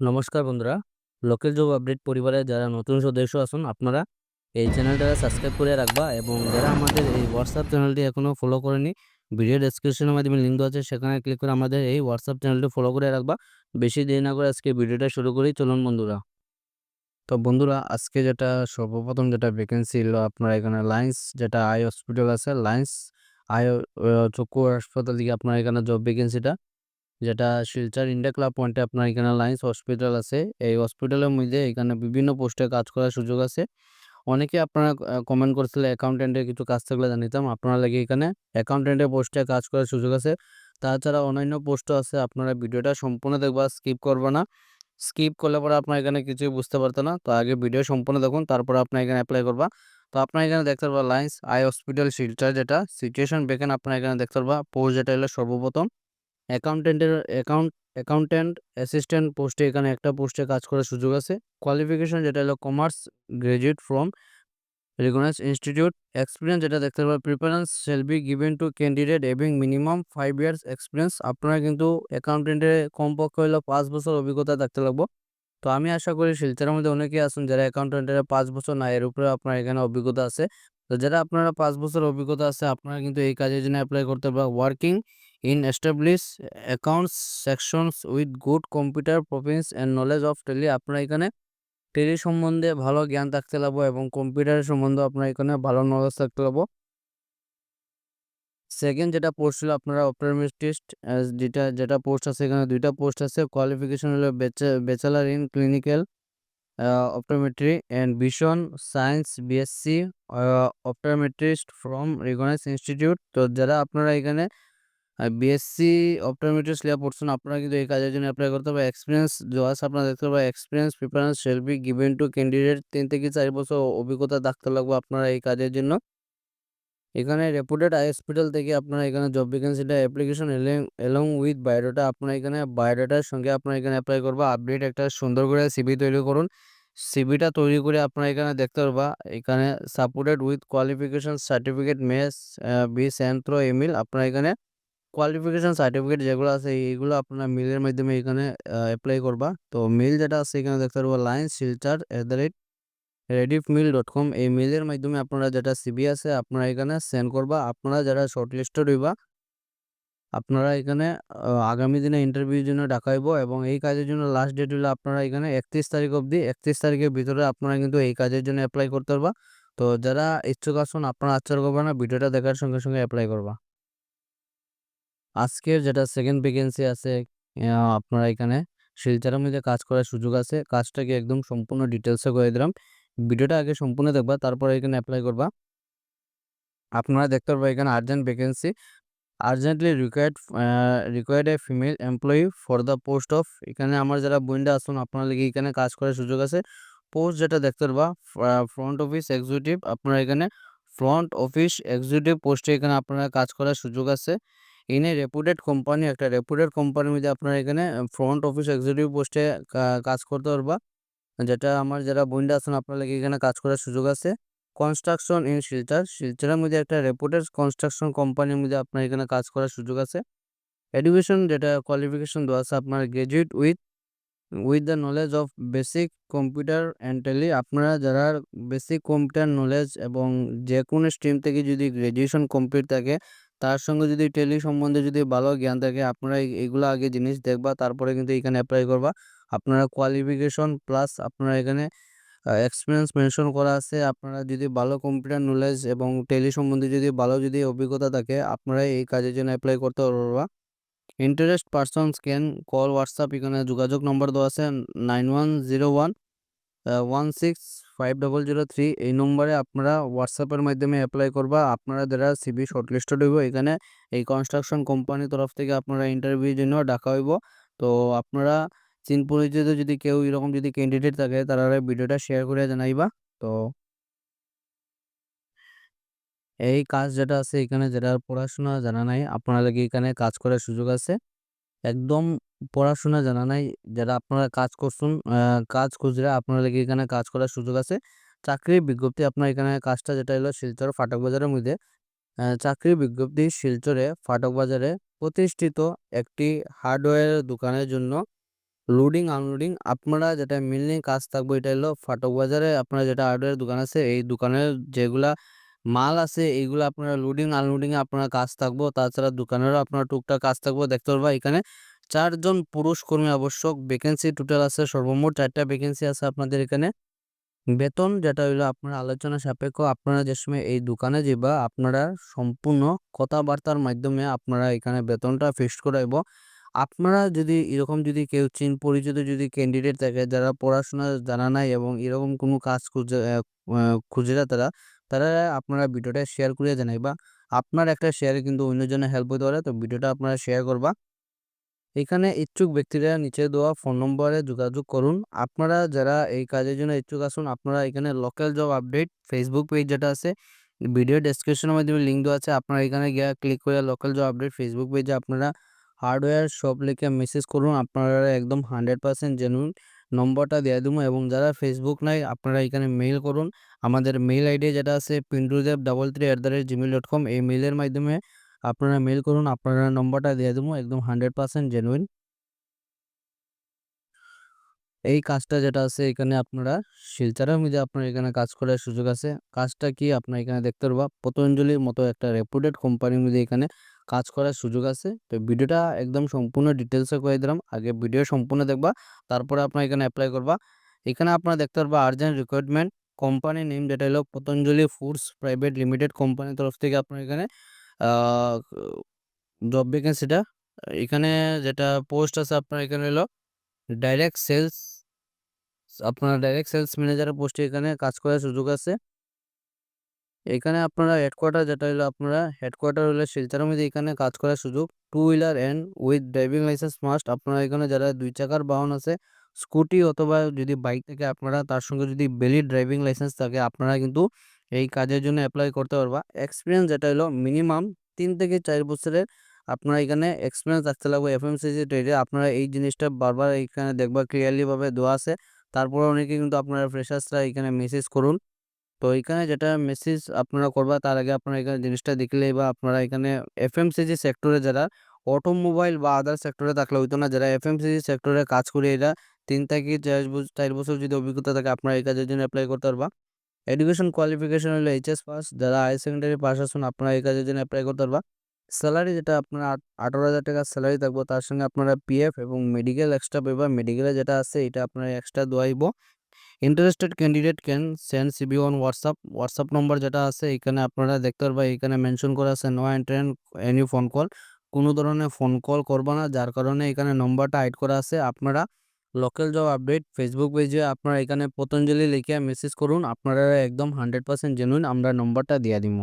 নমস্কার বন্ধুরা, local job update পরিবারে যারা নতুন সদস্য আছেন, আপনারা এই চ্যানেলটা সাবস্ক্রাইব করে রাখবা এবং যারা আমাদের এই হোয়াটসঅ্যাপ চ্যানেলটি এখনও ফলো করেনি ভিডিও ডেসক্রিপশনের মাধ্যমে লিঙ্ক দেওয়া আছে, সেখানে ক্লিক করে আমাদের এই হোয়াটসঅ্যাপ চ্যানেলটি ফলো করে রাখবা। বেশি দেরি না করে আজকে ভিডিওটা শুরু করি, চলুন বন্ধুরা। তো বন্ধুরা, আজকে যেটা সর্বপ্রথম যেটা ভ্যাকেন্সি এলো আপনার এখানে লাইন্স যেটা আই হসপিটাল আছে, লাইন্স আই চক্ষু হাসপাতাল দিকে আপনার এখানে জব ভ্যাকেন্সিটা যেটা শিলচর ইন্ডিয়া ক্লাব পয়েন্টে আপনার এখানে লাইন্স হসপিটাল আছে। এই হসপিটালের মধ্যে এখানে বিভিন্ন পোস্টে কাজ করার সুযোগ আছে। অনেকে আপনারা কমেন্ট করছিল অ্যাকাউন্টেন্টের কিছু কাজ থাকলে জানিতাম। আপনারা লাগে এখানে অ্যাকাউন্টেন্টের পোস্টে কাজ করার সুযোগ আছে। তাছাড়া অন্যান্য পোস্টও আছে। আপনারা ভিডিওটা সম্পূর্ণ দেখবা স্কিপ করবে না। স্কিপ করলে পরে আপনার এখানে কিছুই বুঝতে পারতো না। তো আগে ভিডিও সম্পূর্ণ দেখুন, তারপরে আপনার এখানে অ্যাপ্লাই করবা। তো আপনার এখানে দেখতে পারবা লাইন্স আই হসপিটাল শিলচর যেটা। সিচুয়েশন বেকেন আপনার এখানে দেখতে পারবা। পোস্ট যেটা হলো সর্বপ্রথম। অ্যাকাউন্টেন্টের, অ্যাকাউন্ট অ্যাকাউন্ট্যান্ট অ্যাসিস্ট্যান্ট পোস্টে এখানে একটা পোস্টে কাজ করার সুযোগ আছে। কোয়ালিফিকেশন যেটা হলো commerce, graduate from recognise institute. Experience যেটা দেখতে পারবেন preference shall be given to candidate এবং মিনিমাম ফাইভ ইয়ার্স এক্সপিরিয়েন্স। আপনারা কিন্তু অ্যাকাউন্টেন্টের কমপক্ষে হলো পাঁচ বছর অভিজ্ঞতা থাকতে লাগবো। তো আমি আশা করি শিলচরের মধ্যে অনেকেই আছেন যারা অ্যাকাউন্টেন্টের পাঁচ বছর না, এর উপরে আপনার এখানে অভিজ্ঞতা আছে। তো যারা আপনারা পাঁচ বছর অভিজ্ঞতা আছে, আপনারা কিন্তু এই কাজের জন্য অ্যাপ্লাই করতে পারবেন। Working in establish accounts sections with good computer proficiency and knowledge of tele, আপনারা এখানে টেলি সম্বন্ধে ভালো জ্ঞান থাকতে লাগবো এবং কম্পিউটারের সম্বন্ধে আপনার এখানে ভালো নলেজ থাকতে লাগবো। সেকেন্ড যেটা পোস্ট ছিল আপনারা অপটোমেট্রিস্ট যেটা যেটা পোস্ট আছে এখানে দুইটা পোস্ট আছে কোয়ালিফিকেশন হলো bachelor in clinical optometry and vision science BSc optometrist from recognise institute তো যারা আপনারা এখানে আর বিএসসি অপটোমেট্রিক্স লিয়া পড়ছেন, আপনারা কিন্তু এই কাজের জন্য অ্যাপ্লাই করতে হবে। এক্সপিরিয়েন্স আছে আপনারা দেখতে পাবেন experience preference shall be given to candidate তিন থেকে চার বছর অভিজ্ঞতা থাকতে লাগবে আপনারা এই কাজের জন্য। এখানে রেপুটেড হসপিটাল থেকে আপনারা এখানে জব ভ্যাকেন্সিটা অ্যাপ্লিকেশন এলং উইথ বায়োডাটা আপনারা এখানে বায়োডাটার সঙ্গে আপনারা এখানে অ্যাপ্লাই করবা। আপডেট একটা সুন্দর করে সিবি তৈরি করুন। সিবিটা তৈরি করে আপনারা এখানে দেখতে পারবা। এখানে supported with qualification certificate must be sent to email আপনারা এখানে কোয়ালিফিকেশন সার্টিফিকেট যেগুলো আছে, এইগুলো আপনারা মেলের মাধ্যমে এখানে অ্যাপ্লাই করবা। তো মেল যেটা আছে এখানে দেখতে পারব lions Silchar at the rate rediffmail dot com এই মেলের মাধ্যমে আপনারা যেটা সিবি আছে, আপনারা এখানে সেন্ড করবা। আপনারা যারা শর্ট লিস্টেড হইবা আপনারা এখানে আগামী দিনে ইন্টারভিউর জন্য ডাকা হইব এবং এই কাজের জন্য লাস্ট ডেট হলো আপনারা এখানে একত্রিশ তারিখ অবধি, একত্রিশ তারিখের ভিতরে আপনারা কিন্তু এই কাজের জন্য অ্যাপ্লাই করতে পারবা। তো যারা ইচ্ছুক আসুন আপনারা আচ্ছার করবা না, ভিডিওটা দেখার সঙ্গে সঙ্গে অ্যাপ্লাই করবা। আজকের যেটা সেকেন্ড ভ্যাকেন্সি আছে আপনারা এখানে শিলচরের মধ্যে কাজ করার সুযোগ আছে। কাজটাকে একদম সম্পূর্ণ ডিটেলসে করে দিলাম। ভিডিওটা আগে সম্পূর্ণ দেখবা, তারপরে এখানে অ্যাপ্লাই করবা। আপনারা দেখতে পারবেন এখানে urgent vacancy urgently required required a female employee for the post of এখানে আমার যারা বইন্ডা আসুন আপনার লিগে এখানে কাজ করার সুযোগ আছে। পোস্ট যেটা দেখতে পারবা ফ্রন্ট অফিস এক্সিকিউটিভ আপনারা এখানে ফ্রন্ট অফিস এক্সিকিউটিভ পোস্টে এখানে আপনারা কাজ করার সুযোগ আছে। ইন রেপুটেড কোম্পানি একটা রেপুটেড কোম্পানির মধ্যে আপনারা এখানে ফ্রন্ট অফিস এক্সিকিউটিভ পোস্টে কাজ করতে পারবা যেটা আমার যারা বন্ধু আছেন আপনারা এখানে কাজ করার সুযোগ আছে কনস্ট্রাকশন ইন শিলচর শিলচরের মধ্যে একটা রেপুটেড কনস্ট্রাকশন কোম্পানির মধ্যে আপনার এখানে কাজ করার সুযোগ আছে এডুকেশন যেটা কোয়ালিফিকেশন দেওয়া আছে আপনার graduate with with the knowledge of basic computer and tele আপনারা যারা বেসিক কম্পিউটার নলেজ এবং যে কোনো স্ট্রিম থেকে যদি গ্র্যাজুয়েশন কমপ্লিট থাকে তার সঙ্গে যদি টেলি সম্বন্ধে যদি ভালো জ্ঞান থাকে, আপনারা এগুলো আগে জিনিস দেখবা, তারপরে কিন্তু এখানে অ্যাপ্লাই করবা। আপনারা কোয়ালিফিকেশন প্লাস আপনারা এখানে এক্সপিরিয়েন্স মেনশন করা আছে। আপনারা যদি ভালো কম্পিউটার নলেজ এবং টেলি সম্বন্ধে যদি ভালো যদি অভিজ্ঞতা থাকে, আপনারা এই কাজের জন্য অ্যাপ্লাই করতে পারবা। Interest persons can call WhatsApp এখানে যোগাযোগ নম্বর দেওয়া আছে nine one zero one one six five double zero three এই নম্বরে আপনারা হোয়াটসঅ্যাপের মাধ্যমে অ্যাপ্লাই করবা। আপনারা যারা সিবি শর্টলিস্টেড হইব, এখানে এই কনস্ট্রাকশন কোম্পানির তরফ থেকে আপনারা ইন্টারভিউর জন্য ডাকা হইব। তো আপনারা চিন পরিচিত যদি কেউ এরকম যদি ক্যান্ডিডেট থাকে, তারা ভিডিওটা শেয়ার করে জানাইবা। তো এই কাজ যেটা আছে, এখানে যেটা পড়াশোনা জানা নাই, আপনারা লাগে এখানে কাজ করার সুযোগ আছে। একদম পড়াশোনা জানা নাই, যারা আপনারা কাজ করছেন কাজ খুঁজরা আপনারা লাগে এখানে কাজ করার সুযোগ আছে। চাকরির বিজ্ঞপ্তি, আপনার এখানে কাজটা যেটা হলো শিলচর ফাটক বাজারের মধ্যে চাকরির বিজ্ঞপ্তি শিলচরে ফাটক বাজারে প্রতিষ্ঠিত একটি হার্ডওয়্যার দোকানের জন্য লোডিং, আনলোডিং, আপনারা যেটা মেইনলি কাজ থাকবে এটা হলো ফাটক বাজারে আপনারা যেটা হার্ডওয়্যার দোকান আছে, এই দোকানের যেগুলা মাল আছে, এইগুলা আপনারা লোডিং, আনলোডিং এ আপনার কাজ থাকব। তাছাড়া দোকানেরও আপনার টুকটাক কাজ থাকব। দেখতে পারবা এখানে চারজন পুরুষ কর্মী আবশ্যক। ভ্যাকেন্সি টোটাল আছে সর্বমোট চারটা ভ্যাকেন্সি আছে আপনাদের এখানে। বেতন যেটা হইল আপনার আলোচনা সাপেক্ষ, আপনারা যে সময় এই দোকানে যাবা আপনারা সম্পূর্ণ কথাবার্তার মাধ্যমে আপনারা এখানে বেতনটা ফিক্সড করাইব। আপনারা যদি এরকম যদি কেউ চিন পরিচিত যদি ক্যান্ডিডেট থাকে, যারা পড়াশোনা জানা নাই এবং এরকম কোনো কাজ খুঁজে খুঁজে তারা তারা আপনারা ভিডিওটা শেয়ার করে জানাইবা। আপনার একটা শেয়ারে কিন্তু অন্যজনের হেল্প হতে পারে, তো ভিডিওটা আপনারা শেয়ার করবা। এখানে ইচ্ছুক ব্যক্তিরা নিচে দেওয়া ফোন নম্বরে যোগাযোগ করুন। আপনারা যারা এই কাজের জন্য ইচ্ছুক আসুন আপনারা এখানে local job update Facebook page যেটা আছে ভিডিও ডেসক্রিপশনের মাধ্যমে লিঙ্ক দেওয়া আছে। আপনারা এখানে গিয়ে ক্লিক করে লোকাল জব আপডেট ফেসবুক পেজে আপনারা হার্ডওয়্যার শপ লিখে মেসেজ করুন। আপনারা একদম হান্ড্রেড পার্সেন্ট জেনুইন নম্বরটা দিয়ে দেবো এবং যারা ফেসবুক নাই, আপনারা এখানে মেইল করুন। আমাদের মেইল আইডি যেটা আছে Pintudeb double three at the rate Gmail dot com এই মেইলের মাধ্যমে আপনারা মেল করুন, আপনারা নম্বরটা দিয়ে দেবো, একদম হান্ড্রেড পার্সেন্ট জেনুইন এই কাজটা যেটা আছে, এখানে আপনারা শিলচরের মধ্যে আপনার এখানে কাজ করার সুযোগ আছে। কাজটা কি? আপনার এখানে দেখতে পারবা, পতঞ্জলির মতো একটা রেপুটেড কোম্পানির মধ্যে এখানে কাজ করার সুযোগ আছে। তো ভিডিওটা একদম সম্পূর্ণ ডিটেলসে করে দিলাম, আগে ভিডিও সম্পূর্ণ দেখবা, তারপরে আপনার এখানে অ্যাপ্লাই করবা। এখানে আপনারা দেখতে পারবা আর্জেন্ট রিকোয়ারমেন্ট কোম্পানি নেম যেটা হলো পতঞ্জলি ফুডস প্রাইভেট লিমিটেড কোম্পানির তরফ থেকে আপনার এখানে জব ভ্যাকেন্সিটা এখানে যেটা পোস্ট আছে আপনার এখানে হলো ডাইরেক্ট সেলস আপনার ডাইরেক্ট সেলস ম্যানেজারের পোস্টে এখানে কাজ করার সুযোগ আছে। এখানে আপনারা হেডকোয়ার্টার যেটা হলো আপনারা হেডকোয়ার্টার হলে শিলচরের মধ্যে এখানে কাজ করার সুযোগ। Two wheeler and with driving licence must আপনারা এখানে যারা দুই চাকার বাহন আছে স্কুটি অথবা যদি বাইক থেকে, আপনারা তার সঙ্গে যদি ভ্যালিড ড্রাইভিং লাইসেন্স থাকে, আপনারা কিন্তু এই কাজের জন্য অ্যাপ্লাই করতে পারবা। এক্সপিরিয়েন্স যেটা হলো মিনিমাম তিন থেকে চার বছরের আপনারা এখানে এক্সপিরিয়েন্স রাখতে লাগবে এফএমসিজি ট্রেডে আপনারা এই জিনিসটা বারবার এখানে দেখবা ক্লিয়ারলিভাবে দেওয়া আছে। তারপরে অনেকে কিন্তু আপনারা ফ্রেশার্সরা এখানে মেসেজ করুন। তো এখানে যেটা মেসেজ আপনারা করবা, তার আগে আপনারা এখানে জিনিসটা দেখলে বা আপনারা এখানে এফ এফএমসিজি সেক্টরে যারা অটোমোবাইল বা আদার সেক্টরে থাকলে হইতো না, যারা এফ এফএমসিজি সেক্টরে কাজ করে এরা তিন থেকে চার বছর যদি অভিজ্ঞতা থাকে, আপনারা এই কাজের জন্য অ্যাপ্লাই করতে পারবা। এডুকেশন কোয়ালিফিকেশন হলো এইচএস পাস যারা হায়ার সেকেন্ডারি পাস আসুন আপনারা এই কাজের জন্য অ্যাপ্লাই করতে পারবা। স্যালারি যেটা আপনার আঠারো হাজার টাকার স্যালারি থাকব, তার সঙ্গে আপনারা পিএফ এবং মেডিকেল এক্সট্রা পেবা মেডিকেলে যেটা আছে, এটা আপনারা extra দোয়াইব interested candidate can send CV on WhatsApp WhatsApp number যেটা আছে, এখানে আপনারা দেখতে পারবা, এখানে মেনশন করা আছে no enter any phone call কোনো ধরনের ফোন কল করবা না, যার কারণে এখানে নম্বরটা হাইড করা আছে, আপনারা লোকাল জব আপডেট ফেসবুক পেজে আপনারা এখানে পতঞ্জলি লিখে মেসেজ করুন, আপনারা একদম হান্ড্রেড পার্সেন্ট জেনুইন আমরা নম্বরটা দিয়ে দিব।